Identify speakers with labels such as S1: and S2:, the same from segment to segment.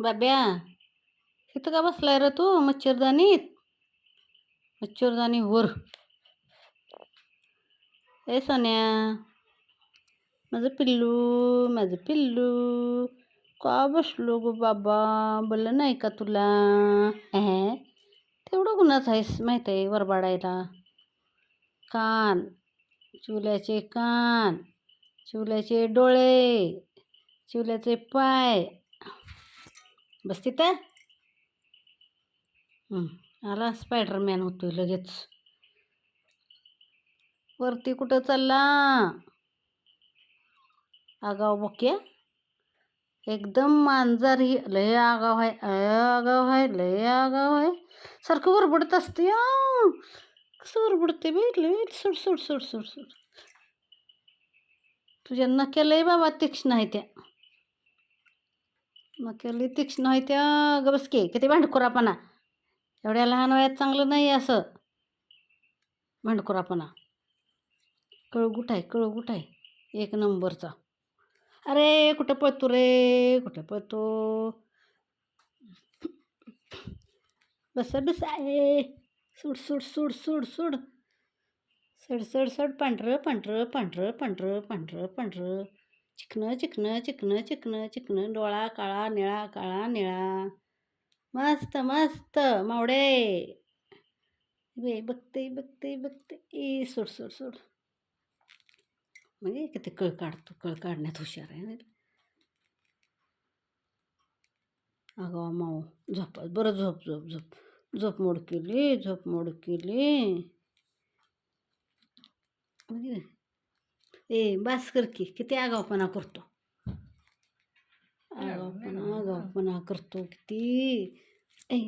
S1: बाब्या इथं का बसलाय रे तू? मच्छरदानीत मच्छरदानी वर. ए सोन्या. माझं पिल्लू माझं पिल्लू. का बसलो गो बाबा? बोललं नाही का तुला? ॲ तेवढं गुन्हाच आहेस माहीत आहे वरबाडायला? कान. चिवल्याचे कान. चिवल्याचे डोळे. चिवल्याचे पाय. बस तिथं आला स्पायडरमॅन होतोय लगेच. वरती कुठं चालला? आगाव बोक्या एकदम मांजर ही लय आगाव आहे लय आगाव आहे लय आगाव आहे. सारखं वरबडत असते कसं वरबडते बे लय सोड सोड सोड सोड सोड. तुझ्या नक्या लय बाबा तीक्ष्ण आहे त्या. मग केली तीक्ष्ण आहे त्या ग की किती भांडखोरापणा. एवढ्या लहान वयात चांगलं नाही असं. भांडखोरापणा. कळगुट आहे कळगुट आहे एक नंबरचा. अरे कुठं पळतो रे? कुठं पळतो? बस बस आहे. सूड सूड सूड सूड सूड. सड सड सड. पांढरं पांढरं पांढरं पांढरं पांढरं पांढरं. चिकनं चिकनं चिकनं चिकनं चिकनं. डोळा काळा निळा काळा निळा. मस्त मस्त. मावडे बे बघते बघते बघते. ए सोड सोड सोड. म्हणजे किती कळ काढतो कळ काढण्यात हुशार आहे नाही अगं माऊ झोप बरं झोप झोप झोप. झोप मोड केली झोप मोड केली. म्हणजे ए बास कर की किती आगावपणा करतो? आगावपणा आगावपणा करतो किती? ए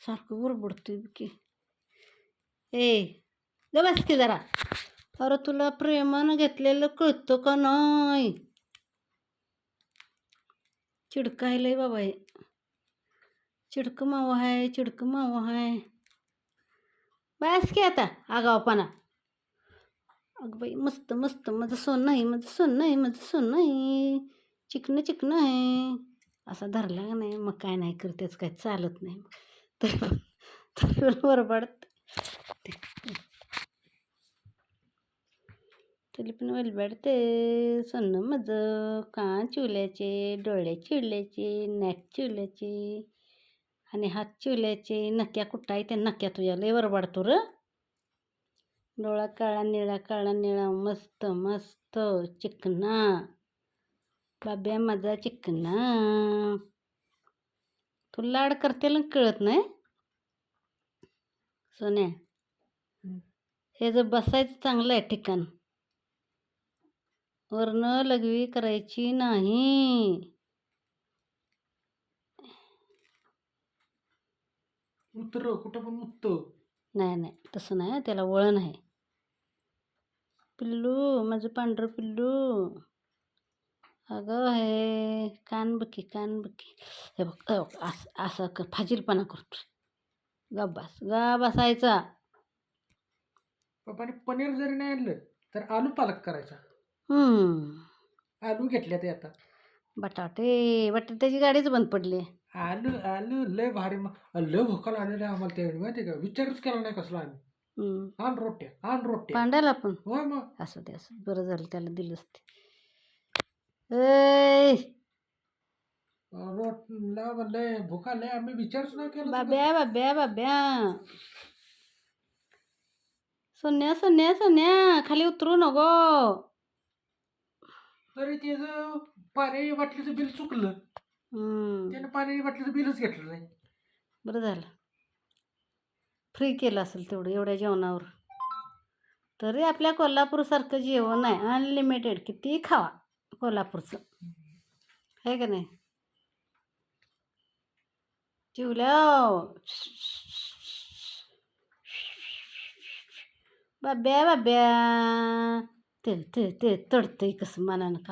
S1: सारखं बडबडतोय की. ए बस की जरा. अरे तुला प्रेमानं घेतलेलं कळतं का नाही? चिडकायलंय बाबा हे. चिडकं माव आहे चिडकं माव आहे बस की आता आगावपणा अगं बाई मस्त मस्त माझं सोनं आहे माझं सोनं आहे माझं सोनं आहे. चिकनं चिकनं आहे. असा धरला का नाही मग काय नाही करतेच काय चालत नाही. तर तर बरोबर तरी पण वलबाडते. सोनं माझं कान चिवल्याचे डोळे चिवल्याचे नॅक चिवल्याचे आणि हात चिवल्याचे नक्या कुठं आहे त्या नक्या तुझ्या? लय वरबाडतो र. डोळा काळा निळा काळा निळा मस्त मस्त चिकना. बाब्या माझा चिकना. तू लाड करते ना कळत नाही? सोन्या हे जर बसायचं चांगलं आहे ठिकाण. वरनं लघवी करायची नाही.
S2: उतर कुठं पण मुक्त
S1: नाही नाही तसं नाही त्याला वळण आहे. पिल्लू माझं पांढरं पिल्लू. अगं हे कान बकी कान बकी. हे बघ असं असं कर फाजीलपणा करतो गा बस गा बसायचा.
S2: पप्पाने पनीर जरी नाही आणलं तर आलू पालक करायचा.
S1: हम्म.
S2: आलू घेतल्या ते आता.
S1: बटाटे बटाट्याची गाडीच बंद पडली.
S2: आलू आलू लय भारी मग लय भोकाला आलेलं आम्हाला त्यावेळी माहिती आहे का? विचारच केला नाही कसला आम्ही. आण रोट्या आण रोट्या.
S1: पांड्याला पण.
S2: होय मग.
S1: असं ते असं बरं झालं त्याला दिलंच ते ए
S2: रोटला लय भुका लय आम्ही विचारच नाही केला तुझा.
S1: बाब्या बाब्या बाब्या. सोन्या सोन्या सोन्या खाली उतरू नको.
S2: तरी त्याचं पाणी बाटलीचं बिल चुकलं.
S1: हम्म,
S2: त्यानं पाणी बाटलीचं बिलच घेतलं नाही.
S1: बरं झालं. फ्री केलं असेल तेवढं एवढ्या जेवणावर. तरी आपल्या कोल्हापूरसारखं जेवण आहे अनलिमिटेड किती खावा कोल्हापूरचं. आहे का नाही? चिवल्या बाब्या बाब्या. ते ते ते तडतंय कसं मनानं का